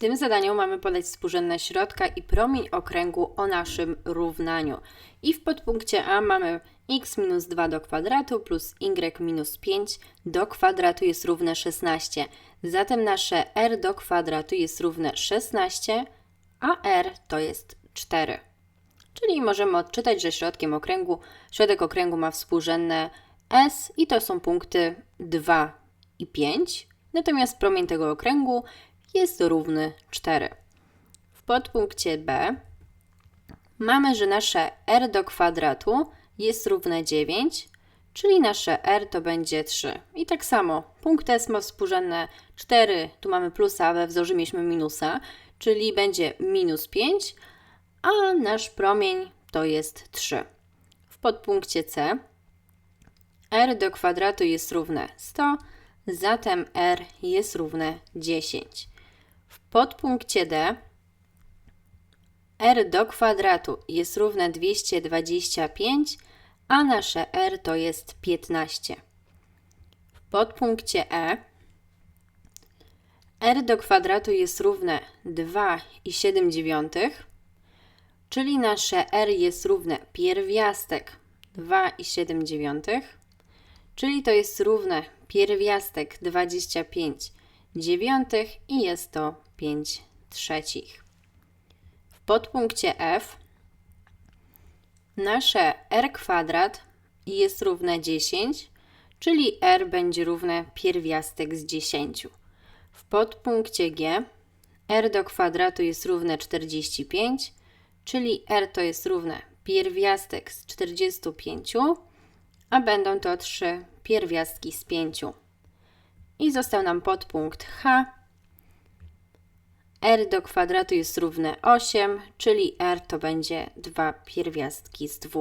tym zadaniu mamy podać współrzędne środka i promień okręgu o naszym równaniu. I w podpunkcie A mamy x minus 2 do kwadratu plus y minus 5 do kwadratu jest równe 16. Zatem nasze r do kwadratu jest równe 16, a r to jest 4. Czyli możemy odczytać, że środkiem okręgu, środek okręgu ma współrzędne S i to są punkty 2 i 5. Natomiast promień tego okręgu jest równy 4. W podpunkcie B mamy, że nasze r do kwadratu jest równe 9, czyli nasze r to będzie 3. I tak samo, punkt S ma współrzędne 4, tu mamy plusa, we wzorze mieliśmy minusa, czyli będzie minus 5, a nasz promień to jest 3. W podpunkcie C r do kwadratu jest równe 100, zatem r jest równe 10. Podpunkcie D r do kwadratu jest równe 225, a nasze r to jest 15. W podpunkcie E r do kwadratu jest równe 2,7, czyli nasze r jest równe pierwiastek 2,7, czyli to jest równe pierwiastek 25 dziewiątych i jest to 5 trzecich. W podpunkcie F nasze r kwadrat jest równe 10, czyli r będzie równe pierwiastek z 10. W podpunkcie G r do kwadratu jest równe 45, czyli r to jest równe pierwiastek z 45, a będą to trzy pierwiastki z 5. I został nam podpunkt H. r do kwadratu jest równe 8, czyli r to będzie dwa pierwiastki z 2.